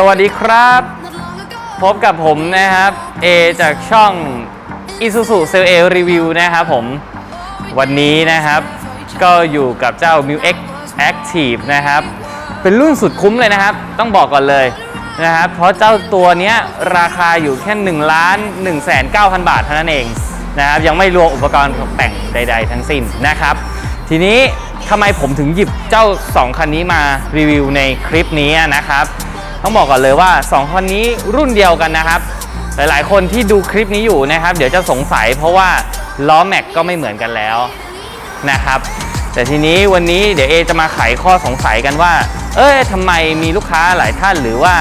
สวัสดีครับ พบกับผมนะครับเอจากช่อง Isuzu c e l l A Review นะครับผม วันนี้นะครับ ก็อยู่กับเจ้า m u X Active นะครับ เป็นรุ่นสุดคุ้มเลยนะครับ ต้องบอกก่อนเลยนะครับ เพราะเจ้าตัวเนี้ยราคาอยู่แค่1ล้าน1 9 0 0 0 บาทเท่านั้นเองนะครับ ยังไม่รวมอุปกรณ์ตกแต่งใด ๆ ทั้งสิ้นนะครับ ทีนี้ทำไมผมถึงหยิบเจ้า 2 คันนี้มารีวิวในคลิปนี้นะครับ ต้องบอกก่อนเลยว่า 2คันนี้รุ่นเดียวกันนะครับ หลายๆ คนที่ดูคลิปนี้อยู่นะครับ เดี๋ยวจะสงสัยเพราะว่าล้อแม็กก็ไม่เหมือนกันแล้วนะครับ แต่ทีนี้วันนี้เดี๋ยวเอจะมาไขข้อสงสัยกันว่า เอ้ยทำไมมีลูกค้าหลายท่านหรือว่า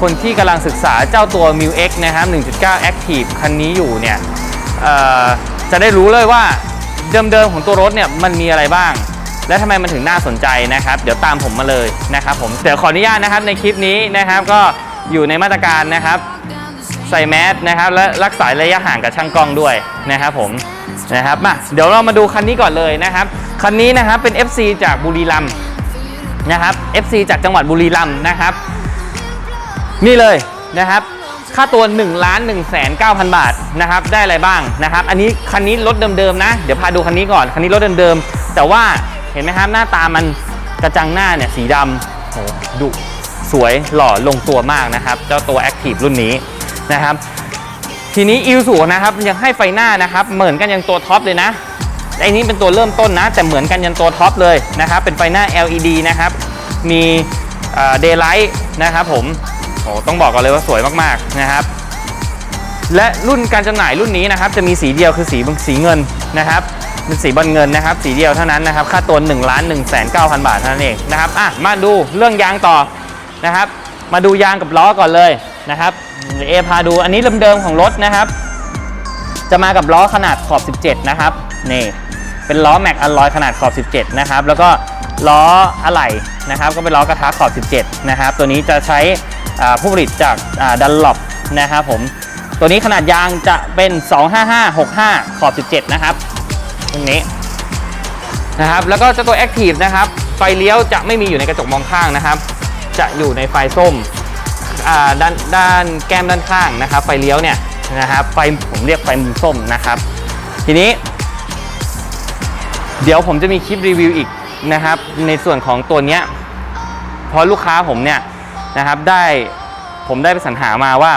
คนที่กำลังศึกษาเจ้าตัว m i X นะครับ 1.9 Active คันนี้อยู่เนี่ยจะได้รู้เลยว่าเดิมๆของตัวรถเนี่ยมันมีอะไรบ้าง และทำไมมันถึงน่าสนใจนะครับ เดี๋ยวตามผมมาเลยนะครับผมเดี๋ยวขออนุญาตนะครับในคลิปนี้นะครับก็อยู่ในมาตรการนะครับใส่แมสนะครับและรักษาระยะห่างกับช่างกล้องด้วยนะครับผมนะครับมาเดี๋ยวเรามาดูคันนี้ก่อนเลยนะครับคันนี้นะครับเป็น FC จากบุรีรัมย์นะครับ FC จากจังหวัดบุรีรัมย์นะครับ นี่เลยนะครับ ค่าตัว1ล้าน1แสน9,000 บาทนะครับได้อะไรบ้างนะครับ อันนี้คันนี้รถเดิมๆนะ เดี๋ยวพาดูคันนี้ก่อนคันนี้รถเดิมๆแต่ว่า เห็นไหมครับหน้าตามันกระจังหน้าเนี่ยสีดำโหดุสวยหล่อลงตัวมากนะครับ เจ้าตัว Active รุ่นนี้นะครับ ทีนี้อิวสูนะครับยังให้ไฟหน้านะครับ เหมือนกันยังตัวท็อปเลยนะไอ้นี้เป็นตัวเริ่มต้นนะ แต่เหมือนกันยันตัวท็อปเลยนะครับ เป็นไฟหน้า LED นะครับ มีเดย์ไลท์นะครับผมโอ้ต้องบอกก่อนเลยว่าสวยมากๆนะครับ และรุ่นการจำหน่ายรุ่นนี้นะครับ จะมีสีเดียวคือสีสีเงินนะครับ เป็นสีบอลเงินนะครับ สีเดียวเท่านั้นนะครับ ค่าตัว1ล้าน1แสน9,000บาทเท่านั้นเองนะครับอะมาดูเรื่องยางต่อนะครับ มาดูยางกับล้อก่อนเลยนะครับเอพาดูอันนี้เดิมๆของรถนะครับ จะมากับล้อขนาดขอบ 17 นะครับนี่เป็นล้อแม็กอลลอยขนาดขอบ 17 นะครับ แล้วก็ล้ออะไหล่นะครับ ก็เป็นล้อกระทะขอบ 17 นะครับ ตัวนี้จะใช้ผู้ผลิตจากดันล็อปนะครับผม ตัวนี้ขนาดยางจะเป็น 25565 ขอบ 17 นะครับ ตรงนี้นะครับแล้วก็เจ้าตัว Active นะครับไฟเลี้ยวจะไม่มีอยู่ในกระจกมองข้างนะครับ จะอยู่ในไฟส้มด้านด้านแก้มด้านข้างนะครับ ไฟเลี้ยวเนี่ยนะครับไฟผมเรียกไฟมุมส้มนะครับ ทีนี้ เดี๋ยวผมจะมีคลิปรีวิวอีกนะครับ ในส่วนของตัวเนี้ยเพราะลูกค้าผมเนี่ยนะครับได้ผมได้ไปสรรหามาว่า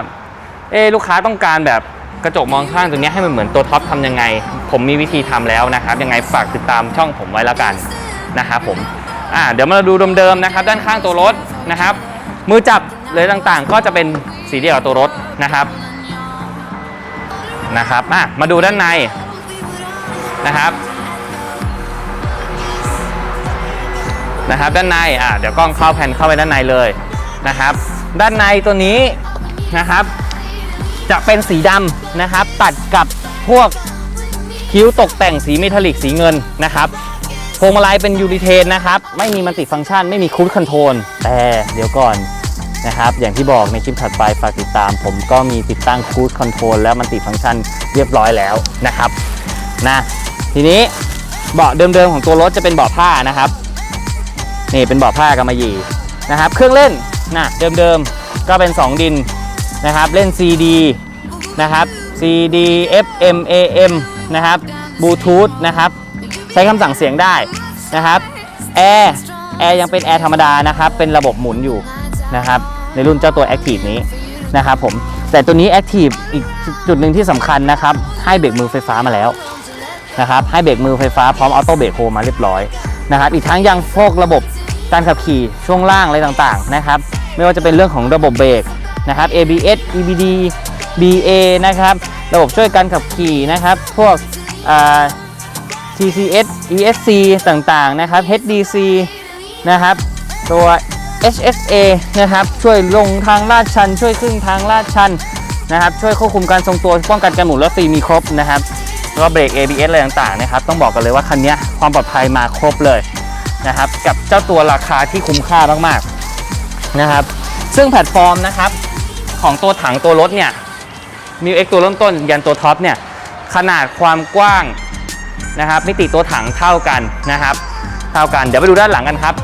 เอะลูกค้าต้องการแบบ กระจกมองข้างตัวเนี้ให้มันเหมือนตัวท็อปทำยังไง ผมมีวิธีทำแล้วนะครับ ยังไงฝากติดตามช่องผมไว้แล้วกันนะครับผมอ่าเดี๋ยวมาดูเดิมๆนะครับ ด้านข้างตัวรถนะครับ มือจับเลยต่างๆ ก็จะเป็นสีเดียวกับตัวรถนะครับนะครับอะมาดูด้านในนะครับนะครับด้านในอะเดี๋ยวกล้องเข้าแผ่นเข้าไปด้านในเลยนะครับ ด้านในตัวนี้นะครับ จะเป็นสีดำนะครับ ตัดกับพวกคิ้วตกแต่งสีเมทัลลิกสีเงินนะครับพวงมาลัยเป็นยูริเทนนะครับ ไม่มีมันติฟังก์ชัน ไม่มีคูดคอนโทรลแต่เดี๋ยวก่อนนะครับ อย่างที่บอกในคลิปถัดไปฝากติดตาม ผมก็มีติดตั้งคูดคอนโทรลและมันติฟังก์ชันเรียบร้อยแล้วนะครับนะทีนี้เบาะเดิมๆของตัวรถจะเป็นเบาะผ้านะครับนี่เป็นเบาะผ้ากำมะหยี่นะครับ เครื่องเล่นนะเดิมๆก็เป็น 2 ดิน นะครับ เล่น CD นะครับ CD FM AM นะครับบลูทูธนะครับ ใช้คำสั่งเสียงได้นะครับแอร์แอร์ยังเป็นแอร์ธรรมดานะครับ เป็นระบบหมุนอยู่นะครับ ในรุ่นเจ้าตัว Active นี้นะครับผมแต่ตัวนี้ Active อีกจุดหนึ่งที่สำคัญนะครับ ให้เบรกมือไฟฟ้ามาแล้วนะครับ ให้เบรกมือไฟฟ้าพร้อมออโต้เบรกโฮมาเรียบร้อยนะครับ อีกทั้งยังพวกระบบการขับขี่ช่วงล่างอะไรต่างๆนะครับ ไม่ว่าจะเป็นเรื่องของระบบเบรก นะครับ ABS EBD BA นะครับ ระบบช่วยการขับขี่นะครับ พวก TCS ESC ต่างๆ นะครับ HDC นะครับ ตัว HSA นะครับ ช่วยลงทางลาดชัน ช่วยขึ้นทางลาดชันนะครับ ช่วยควบคุมการทรงตัว ป้องกันการหมุนและฟรีมีครบนะครับแล้วก็เบรก ABS อะไรต่างๆ นะครับ ต้องบอกกันเลยว่าคันนี้ความปลอดภัยมาครบเลยนะครับ กับเจ้าตัวราคาที่คุ้มค่ามากๆ นะครับ ซึ่งแพลตฟอร์มนะครับ ของตัวถังตัวรถเนี่ยมิวเอ็กตัวเริ่มต้นยันตัวท็อปเนี่ยขนาดความกว้างนะครับมิติตัวถังเท่ากันนะครับ เท่ากันเดี๋ยวไปดูด้านหลังกันครับ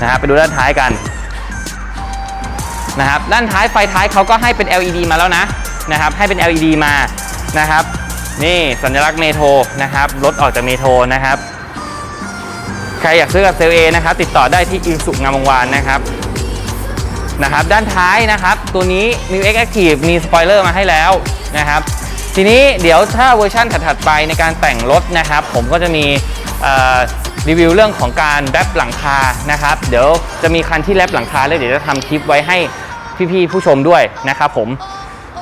นะครับไปดูด้านท้ายกันนะครับด้านท้ายไฟท้ายเขาก็ให้เป็น LED มาแล้วนะนะครับให้เป็น LED มานะครับนี่สัญลักษณ์เมโทรนะครับรถออกจากเมโทรนะครับ ใครอยากซื้อกับเซลเอนะครับติดต่อได้ที่อินสุงามวงวานนะครับ นะครับ ด้านท้ายนะครับ ตัวนี้ New X Active มีสปอยเลอร์มาให้แล้วนะครับ ทีนี้เดี๋ยวถ้าเวอร์ชันถัดๆไปในการแต่งรถนะครับ ผมก็จะมีรีวิวเรื่องของการแรปหลังคานะครับ เดี๋ยวจะมีคันที่แรปหลังคาแล้วเดี๋ยวจะทำคลิปไว้ให้พี่ๆผู้ชมด้วยนะครับผม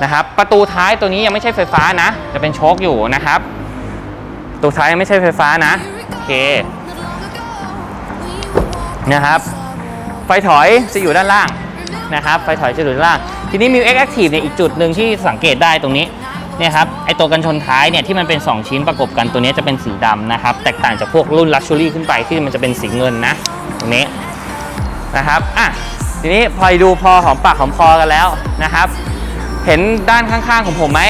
นะครับ ประตูท้ายตัวนี้ยังไม่ใช่ไฟฟ้านะ จะเป็นโชคอยู่นะครับประตูท้ายยังไม่ใช่ไฟฟ้านะโอเคนะครับ ไฟถอยจะอยู่ด้านล่าง นะครับไฟถอยจะอยู่ด้านล่าง ทีนี้ m ิว X Active เนี่ยอีกจุดหนึ่งที่สังเกตได้ตรงนี้เนี่ยครับไอตัวกันชนท้ายเนี่ยที่มันเป็น 2 ชิ้นประกบกันตัวนี้จะเป็นสีดำนะครับ แตกต่างจากพวกรุ่น Luxury ขึ้นไปที่มันจะเป็นสีเงินนะ ตรงนี้นะครับอะทีนี้พอดูพอหอมปากหอมคอกันแล้วนะครับ เห็นด้านข้างๆของผมไหม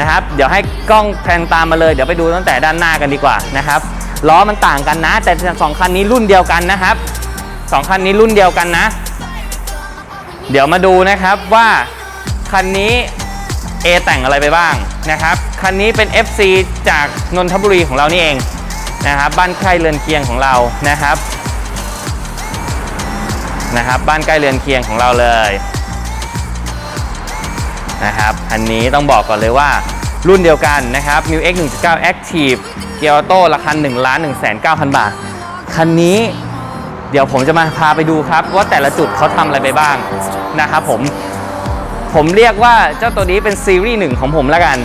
นะครับ เดี๋ยวให้กล้องแพนตามมาเลย เดี๋ยวไปดูตั้งแต่ด้านหน้ากันดีกว่านะครับล้อมันต่างกันนะ แต่สองคันนี้รุ่นเดียวกันนะครับสองคันนี้รุ่นเดียวกันนะ เดี๋ยวมาดูนะครับว่าคันนี้ A แต่งอะไรไปบ้างนะครับ คันนี้เป็น FC จากนนทบุรีของเรานี่เองนะครับบ้านใกล้เรือนเคียงของเรานะครับนะครับ บ้านใกล้เรือนเคียงของเราเลยนะครับคันนี้ต้องบอกก่อนเลยว่ารุ่นเดียวกันนะครับ m ิว X 1.9 Active เกียร์ออโต้ราคา1ล้าน1 9 0 0 0 บาท คันนี้เดี๋ยวผมจะมาพาไปดูครับ ว่าแต่ละจุดเขาทำอะไรไปบ้าง นะครับผม ผมเรียกว่าเจ้าตัวนี้เป็นซีรีส์หนึ่งของผมแล้วกัน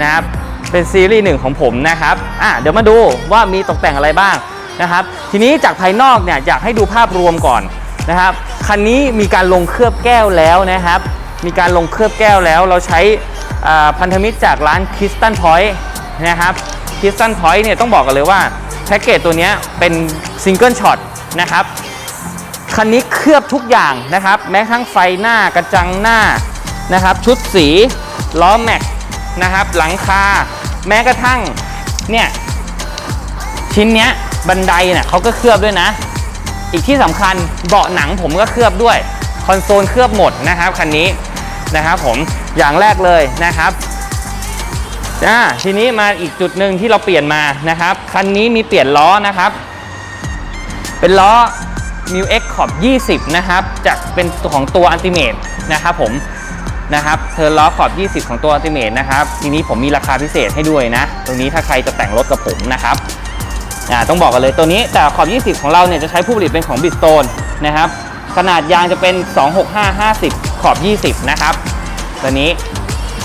นะครับ เป็นซีรีส์หนึ่งของผมนะครับ อะเดี๋ยวมาดูว่ามีตกแต่งอะไรบ้างนะครับ ทีนี้จากภายนอกเนี่ยอยากให้ดูภาพรวมก่อนนะครับ คันนี้มีการลงเคลือบแก้วแล้วนะครับ มีการลงเคลือบแก้วแล้วเราใช้พันธมิตรจากร้านคิสตันพอยต์นะครับคิสตันพอยต์เนี่ยต้องบอกกันเลยว่าแพ็กเกจตัวนี้เป็นซิงเกิลช็อตนะครับ คันนี้เคลือบทุกอย่างนะครับ แม้กระทั่งไฟหน้ากระจังหน้านะครับ ชุดสีล้อแม็กนะครับ หลังคา แม้กระทั่งเนี่ยชิ้นเนี้ยบันไดเนี่ยเขาก็เคลือบด้วยนะ อีกที่สำคัญเบาะหนังผมก็เคลือบด้วย คอนโซลเคลือบหมดนะครับคันนี้นะครับผมอย่างแรกเลยนะครับอ่าทีนี้มาอีกจุดหนึ่งที่เราเปลี่ยนมานะครับ คันนี้มีเปลี่ยนล้อนะครับ เป็นล้อ m ิว X ขอบ20 นะครับจากเป็นของตัว Ultimate นะครับผมนะครับเธอล้อขอบ 20 ของตัว Ultimate นะครับ ทีนี้ผมมีราคาพิเศษให้ด้วยนะ ตรงนี้ถ้าใครจะแต่งรถกับผมนะครับอ่าต้องบอกกันเลยตัวนี้แต่ขอบ 20 ของเราเนี่ยจะใช้ผู้ผลิตเป็นของ Bridgestone นะครับ ขนาดยางจะเป็น 265 50 ขอบ 20 นะครับ ตัวนี้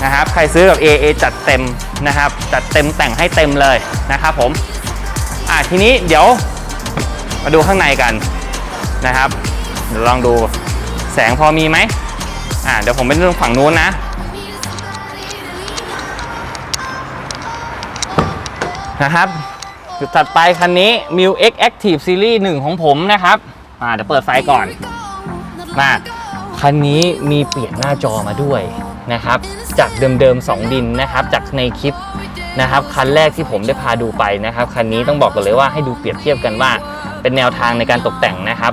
นะครับใครซื้อกับ AA จัดเต็มนะครับ จัดเต็มแต่งให้เต็มเลยนะครับผมอ่าทีนี้เดี๋ยวมาดูข้างในกัน นะครับ เดี๋ยวลองดูแสงพอมีไหมอ่าเดี๋ยวผมเป็นเรื่องฝั่งนู้นนะ นะครับจุดถัดไปคันนี้ m ิว X Active Series 1 ของผมนะครับอ่าเดี๋ยวเปิดไฟก่อนมาคันนี้มีเปลี่ยนหน้าจอมาด้วยนะครับ จากเดิมๆ 2 ดินนะครับ จากในคลิปนะครับ คันแรกที่ผมได้พาดูไปนะครับ คันนี้ต้องบอกกันเลยว่าให้ดูเปรียบเทียบกันว่า เป็นแนวทางในการตกแต่งนะครับ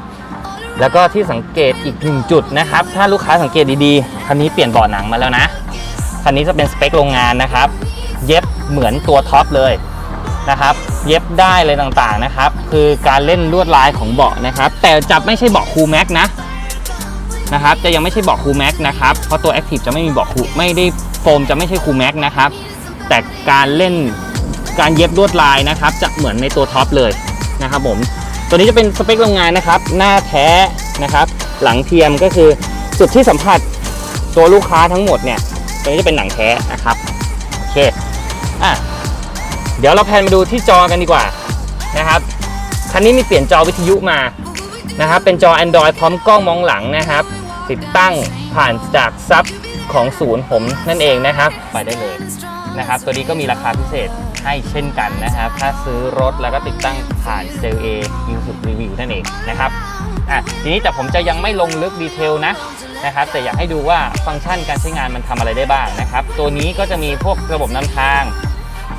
แล้วก็ที่สังเกตอีกหนึ่งจุดนะครับ ถ้าลูกค้าสังเกตดีๆ คันนี้เปลี่ยนเบาะหนังมาแล้วนะ คันนี้จะเป็นสเปคโรงงานนะครับ เย็บเหมือนตัวท็อปเลยนะครับ เย็บได้เลยต่างๆนะครับ คือการเล่นลวดลายของเบาะนะครับ แต่จะไม่ใช่เบาะคูลแม็กนะนะครับ จะยังไม่ใช่เบาะคูลแม็กนะครับ เพราะตัวแอคทีฟจะไม่มีเบาะคูไม่ได้โฟมจะไม่ใช่คูลแม็กนะครับ แต่การเล่นการเย็บลวดลายนะครับ จะเหมือนในตัวท็อปเลยนะครับผม ตัวนี้จะเป็นสเปคโรงงานนะครับ หน้าแท้นะครับ หลังเทียมก็คือจุดที่สัมผัสตัวลูกค้าทั้งหมดเนี่ยตัวนี้จะเป็นหนังแท้นะครับโอเคอะเดี๋ยวเราแพนมาดูที่จอกันดีกว่านะครับคันนี้มีเปลี่ยนจอวิทยุมานะครับ เป็นจอ Android พร้อมกล้องมองหลังนะครับ ติดตั้งผ่านจากซับของศูนย์ผมนั่นเองนะครับ ไปได้เลยนะครับ ตัวนี้ก็มีราคาพิเศษ ให้เช่นกันนะครับ ถ้าซื้อรถแล้วก็ติดตั้งผ่านเซลเอมิวสิกรีวิวนั่นเองนะครับอะทีนี้แต่ผมจะยังไม่ลงลึกดีเทลนะนะครับ แต่อยากให้ดูว่าฟังก์ชันการใช้งานมันทำอะไรได้บ้างนะครับ ตัวนี้ก็จะมีพวกระบบนำทาง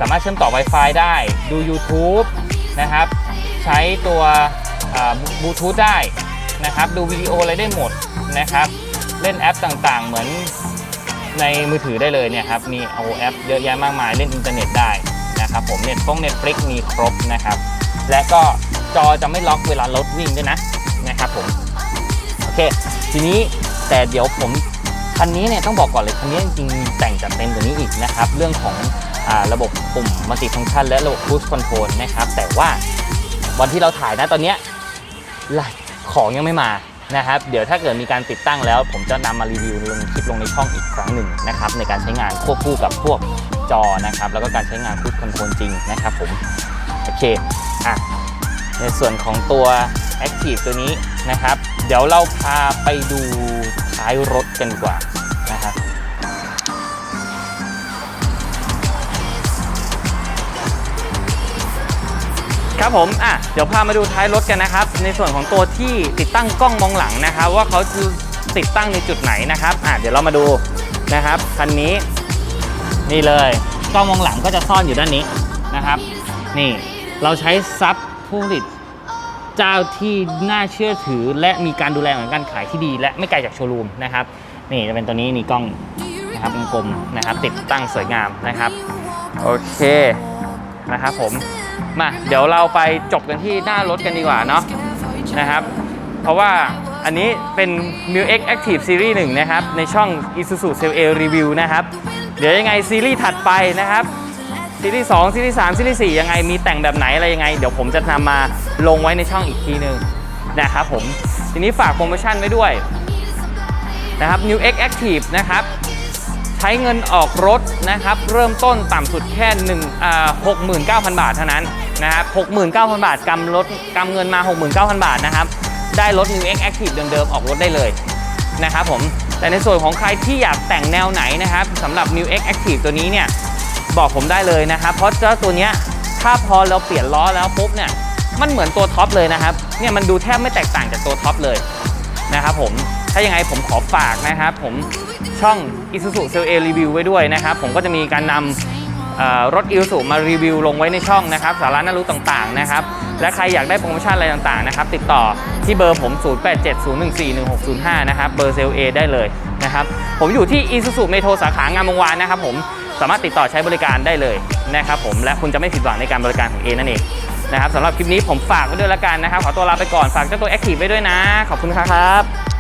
สามารถเชื่อมต่อ Wi-Fi ได้ดู YouTube นะครับ ใช้ตัวบลูทูธได้นะครับ ดูวิดีโออะไรได้หมดนะครับ เล่นแอปต่างๆ เหมือนในมือถือได้เลยเนี่ยครับ มีเอาแอปเยอะแยะมากมายเล่นอินเทอร์เน็ตได้ นะครับผมเน็ตฟงเน็ตฟลิกมีครบนะครับ และก็จอจะไม่ล็อกเวลารถวิ่งด้วยนะนะครับผมโอเค ทีนี้แต่เดี๋ยวผมคันนี้เนี่ยต้องบอกก่อนเลยคันนี้จริงๆแต่งจัดเต็มกว่านี้อีกนะครับ เรื่องของอระบบปุ่มมัลติฟังก์ชันและระบบ Cruise Control นะครับ แต่ว่าวันที่เราถ่ายนะตอนเนี้ยหลายของยังไม่มานะครับ เดี๋ยวถ้าเกิดมีการติดตั้งแล้ว ผมจะนำมารีวิวลงคลิปลงในช่องอีกครั้งหนึ่งนะครับ ในการใช้งานควบคู่กับพวก จอนะครับ แล้วก็การใช้งาน Cruise Control จริงนะครับผม โอเค อะ ในส่วนของตัว Active ตัวนี้นะครับ เดี๋ยวเราพาไปดูท้ายรถกันกว่านะครับครับผม อะ เดี๋ยวพามาดูท้ายรถกันนะครับ ในส่วนของตัวที่ติดตั้งกล้องมองหลังนะครับ ว่าเขาจะติดตั้งในจุดไหนนะครับ อะ เดี๋ยวเรามาดูนะครับ คันนี้ นี่เลยกล้องมองหลังก็จะซ่อนอยู่ด้านนี้นะครับ นี่เราใช้ซับผู้ผลิตเจ้าที่น่าเชื่อถือ และมีการดูแลของการขายที่ดี และไม่ไกลจากโชว์รูมนะครับนี่จะเป็นตัวนี้นี่กล้องนะครับกลมนะครับ ติดตั้งสวยงามนะครับ โอเคนะครับผมมาเดี๋ยวเราไปจบกันที่หน้ารถกันดีกว่าเนาะนะครับ เพราะว่าอันนี้เป็น m u X Active Series 1 นะครับ ในช่อง Isuzu c e l A Review นะครับ เดี๋ยวยังไงซีรีส์ถัดไปนะครับซีรีส์2ซีรีส์3ซีรีส์4ยังไงมีแต่งแบบไหนอะไรยังไง เดี๋ยวผมจะนำมาลงไว้ในช่องอีกทีหนึ่งนะครับผมทีนี้ฝากโปรโมชั่นไว้ด้วยนะครับ New X Active นะครับใช้เงินออกรถนะครับเริ่มต้นต่ำสุดแค่1อ่า69,000 บาทเท่านั้นนะครับ69,000 บาทกำรถกำเงินมา 69,000 บาทนะครับได้รถ New X Active เดิมๆออกรถได้เลยนะครับผม แต่ในส่วนของใครที่อยากแต่งแนวไหนนะครับสำหรับ New X Active ตัวนี้เนี่ยบอกผมได้เลยนะครับ เพราะเจ้าตัวเนี้ยถ้าพอเราเปลี่ยนล้อแล้วปุ๊บเนี่ยมันเหมือนตัวท็อปเลยนะครับเนี่ยมันดูแทบไม่แตกต่างจากตัวท็อปเลยนะครับผมถ้ายังไงผมขอฝากนะครับ ผมช่อง Isuzu Cell A Review ไว้ด้วยนะครับ ผมก็จะมีการนำ รถ Isuzu มารีวิวลงไว้ในช่องนะครับ สาระน่ารู้ต่างๆนะครับ และใครอยากได้โปรโมชั่นอะไรต่างๆนะครับ ติดต่อที่เบอร์ผม 0870141605 นะครับ เบอร์เซลเอได้เลยนะครับ ผมอยู่ที่ Isuzu Metro สาขางามวงวานนะครับผมสามารถติดต่อใช้บริการได้เลยนะครับผมและคุณจะไม่ผิดหวังในการบริการของเอนั่นเองนะครับสำหรับคลิปนี้ผมฝากไว้ด้วยละกันนะครับ ขอตัวลาไปก่อนฝากเจ้าตัว Active ไว้ด้วยนะ ขอบคุณครับ